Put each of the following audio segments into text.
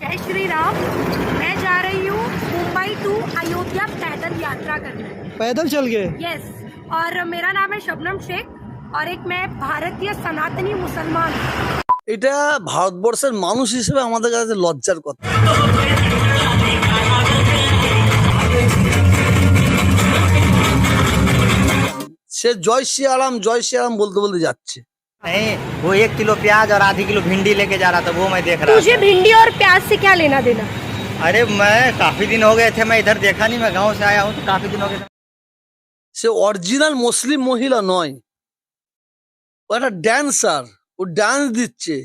जय श्री राम मैं जा रही हूँ मुंबई टू अयोध्या पैदल यात्रा करने पैदल चल गए यस और मेरा नाम है शबनम शेख और एक मैं भारतीय सनातनी मुसलमान हूँ এটা ভারতবর্ষের মানুষ হিসেবে আমাদের কাছে লজ্জার কথা সে জয় শ্রী আরাম জয় শ্রী আরাম বলতে বলতে যাচ্ছে नहीं वो एक किलो प्याज और आधी किलो भिंडी लेके जा रहा था वो मैं देख रहा मुझे भिंडी और प्याज से क्या लेना देना? अरे मैं काफ़ी दिन हो गए थे मैं इधर देखा नहीं मैं गाँव से आया हूँ तो काफ़ी दिन हो गए সে অরিজিনাল মুসলিম মহিলা নয় ও একটা ড্যান্সার ও ডান্স দিচ্ছে।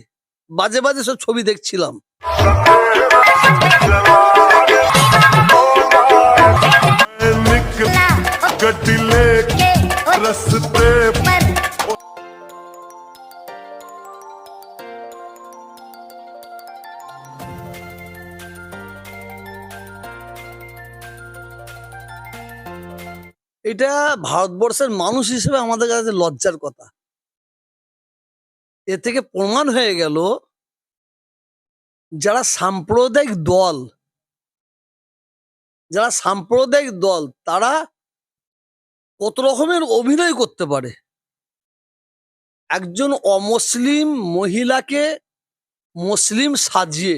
বাজে বাজে সব रस्ते এটা ভারতবর্ষের মানুষ হিসেবে আমাদের কাছে লজ্জার কথা। এ থেকে প্রমাণ হয়ে গেল যারা সাম্প্রদায়িক দল, যারা সাম্প্রদায়িক দল, তারা কত রকমের অভিনয় করতে পারে? একজন অমুসলিম মহিলাকে মুসলিম সাজিয়ে,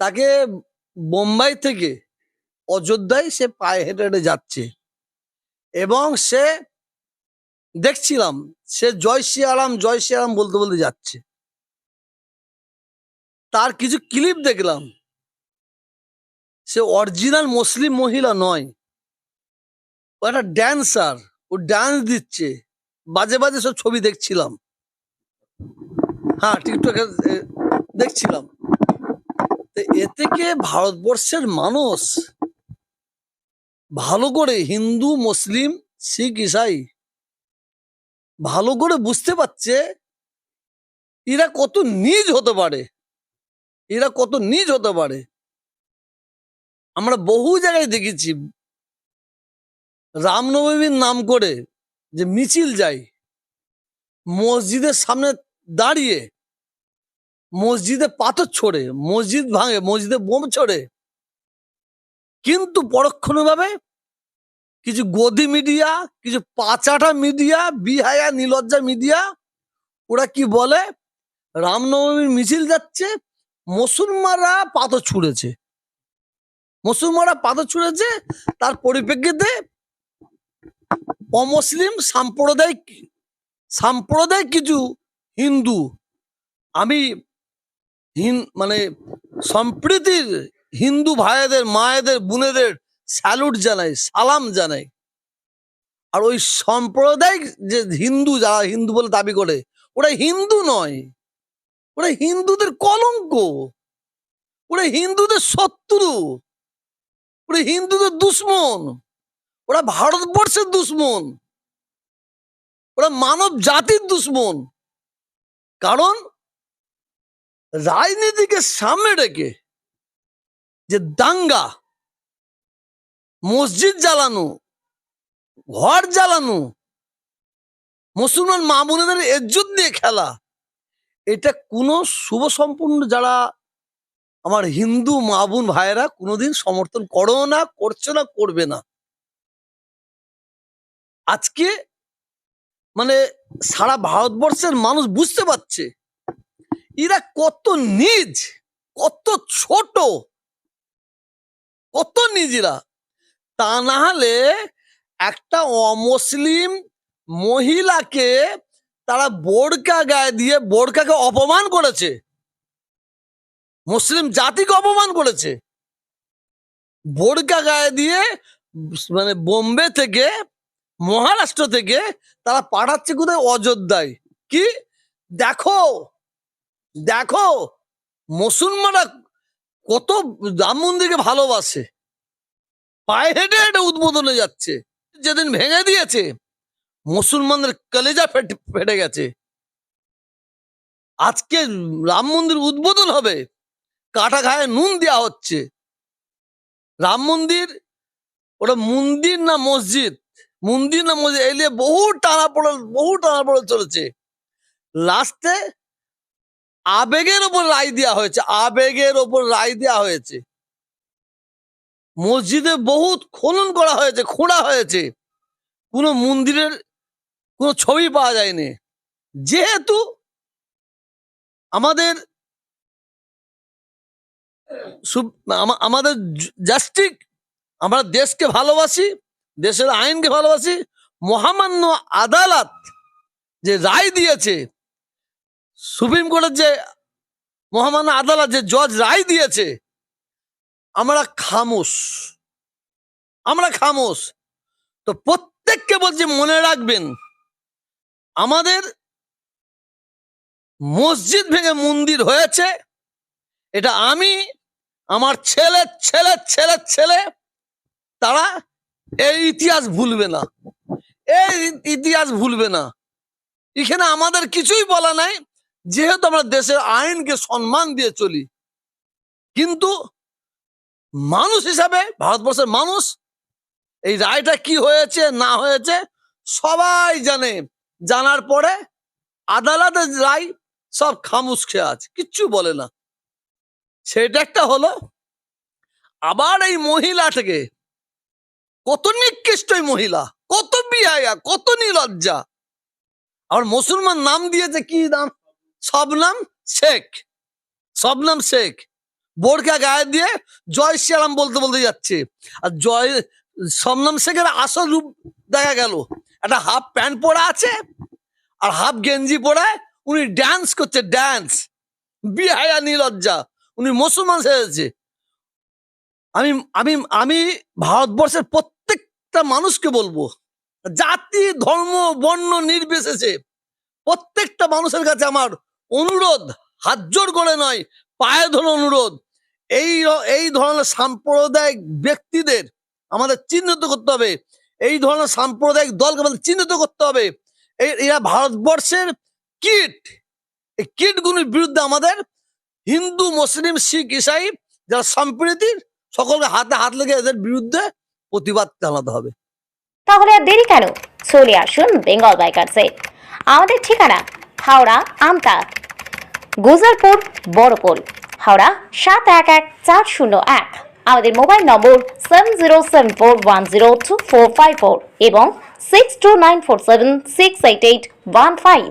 তাকে বোম্বাই থেকে অযোধ্যায় সে পায়ে হেঁটে হেঁটে যাচ্ছে। এবং সে দেখছিলাম, সে জয় শ্রী আরাম জয় শ্রী আরাম বলতে বলতে যাচ্ছে। তার কিছু ক্লিপ দেখলাম। সে অরিজিনাল মুসলিম মহিলা নয়। ও একটা ড্যান্সার ও ডান্স দিচ্ছে। বাজে বাজে সব ছবি দেখছিলাম। হ্যাঁ টিকটকে দেখছিলাম। এ থেকে ভারতবর্ষের মানুষ ভালো করে হিন্দু, মুসলিম, শিখ, ইসাই ভালো করে বুঝতে পারছে এরা কত নিজ হতে পারে। এরা কত নিজ হতে পারে। আমরা বহু জায়গায় দেখেছি রামনবমীর নাম করে যে মিছিল যায়, মসজিদের সামনে দাঁড়িয়ে মসজিদে পাথর ছোড়ে, মসজিদ ভাঙে, মসজিদে বোম ছোড়ে কিন্তু পরোক্ষণভাবে কিছু গদি মিডিয়া, কিছু পাচাটা মিডিয়া, বিহায়া, নীলজ্জা মিডিয়া, ওরা কি বলে? রামনবমীর মিছিল যাচ্ছে মুসলমানরা পাথর ছুঁড়েছে। মুসলমানরা পাথর ছুঁড়েছে, তার পরিপ্রেক্ষিতে অমুসলিম সাম্প্রদায়িক সাম্প্রদায়িক কিছু হিন্দু, আমি হিন মানে সম্প্রীতির হিন্দু ভাইদের, মায়েদের, বোনেদের স্যালুট জানাই, সালাম জানাই। আর ওই সাম্প্রদায়িক যে হিন্দু, যারা হিন্দু বলে দাবি করে, ওরা হিন্দু নয়। ওরা হিন্দুদের কলঙ্ক। ওরা হিন্দুদের শত্রু। ওরা হিন্দুদের দুশ্মন। ওরা ভারতবর্ষের দুশ্মন। ওরা মানব জাতির দুশ্মন। কারণ রাজনীতিকে সামনে রেখে যে দাঙ্গা, মসজিদ জ্বালানো, ঘর জ্বালানো, মুসলমান মা বোনেদের ইজ্জত দিয়ে খেলা, এটা কোনো শুভ সম্পূর্ণ যারা আমার হিন্দু মা বোন ভাইয়েরা কোনোদিন সমর্থন করো না, করছে না, করবে না। আজকে মানে সারা ভারতবর্ষের মানুষ বুঝতে পারছে, এরা কত নিজ, কত ছোট কত নিজেরা। তা না হলে একটা অমুসলিম মহিলাকে তারা বোরকা গায়ে দিয়ে বোরকাকে অপমান করেছে। মুসলিম জাতিকে অপমান করেছে। বোরকা গায়ে দিয়ে মানে বোম্বে থেকে, মহারাষ্ট্র থেকে তারা পাঠাচ্ছে কোথায়? অযোধ্যায়। কি? দেখো দেখো, মুসলমানরা কত রাম মন্দিরকে ভালোবাসে। পায়ে হেঁটে হেঁটে উদ্বোধনে যাচ্ছে। যেদিন ভেঙে দিয়েছে, মুসলমানদের কলেজা ফেটে গেছে। আজকে রাম মন্দির উদ্বোধন হবে, কাটা ঘায়ে নুন দেওয়া হচ্ছে। রাম মন্দির ওটা মন্দির না মসজিদ? মন্দির না মসজিদ? এই নিয়ে বহু টানা পড়ল বহু টানা পড়ল চলেছে। লাস্টে আবেগের ওপর রায় দেওয়া হয়েছে, আবেগের ওপর রায় দেওয়া হয়েছে। মসজিদে বহুত খনন করা হয়েছে, খোঁড়া হয়েছে। কোনো মন্দিরের কোনো ছবি পাওয়া যায়নি। যেহেতু আমাদের আমাদের জাস্টিক, আমরা দেশকে ভালোবাসি, দেশের আইনকে ভালোবাসি, মহামান্য আদালত যে রায় দিয়েছে সুপ্রিম কোর্টের যে মহামান্য আদালত, যে জজ রায় দিয়েছে, আমরা খামোশ। আমরা খামোশ। তো প্রত্যেককে বলছি, মনে রাখবেন, আমাদের মসজিদ ভেঙে মন্দির হয়েছে। এটা আমি, আমার ছেলে ছেলে ছেলে ছেলে, তারা এই ইতিহাস ভুলবে না। এই ইতিহাস ভুলবে না। এখানে আমাদের কিছুই বলা নাই। যেহেতু আমরা দেশের আইনকে সম্মান দিয়ে চলি, কিন্তু মানুষ হিসাবে, ভারতবর্ষের মানুষ, এই রায়টা কি হয়েছে, না হয়েছে, সবাই জানে। জানার পরে আদালতের রায় সব খামুশ খেয়ে আছে, কিচ্ছু বলে না। সেটা একটা হলো, আবার এই মহিলাটাকে কত নিকৃষ্ট মহিলা, কত বিয়ায়া, কত নির্লজ্জা আর মুসলমান নাম দিয়েছে, কি নাম? শবনাম শেখ। শবনাম শেখ। বোরকা গায়ে দিয়ে জয় শ্রীরাম বলতে বলতে যাচ্ছে। আর জয় শবনাম শেখের আসল রূপ দেখা গেল। একটা হাফ প্যান্ট পরা আছে আর হাফ গেঞ্জি পরে উনি ড্যান্স করছে ড্যান্স বিহায়া, নির্লজ্জা। উনি মুসলমান সেজেছে আমি আমি আমি ভারতবর্ষের প্রত্যেকটা মানুষকে বলব, জাতি, ধর্ম, বর্ণ নির্বিশেষে প্রত্যেকটা মানুষের কাছে আমার অনুরোধ, হাত জোর করে নয়, পায়ে ধরে অনুরোধ। এই এই ধরনের সাম্প্রদায়িক ব্যক্তিদের আমাদের চিহ্নিত করতে হবে। এই ধরনের সাম্প্রদায়িক দলকে আমাদের চিহ্নিত করতে হবে। এরা ভারতবর্ষের কিট। এই কিটগুলির বিরুদ্ধে আমাদের হিন্দু, মুসলিম, শিখ, ইসাই যারা সম্প্রীতির সকলকে হাতে হাত লেগে এদের বিরুদ্ধে প্রতিবাদ জানাতে হবে। তাহলে আর দেরি কেন? চলে আসুন বেঙ্গল বাইকার্সে। আমাদের ঠিকানা, হাওড়া আমতা গুজরপুর বড়পোল হাওড়া সাত এক এক চার শূন্য এক। আমাদের mobile number seven zero seven four one zero two four five four এবং six two nine four seven six eight eight one five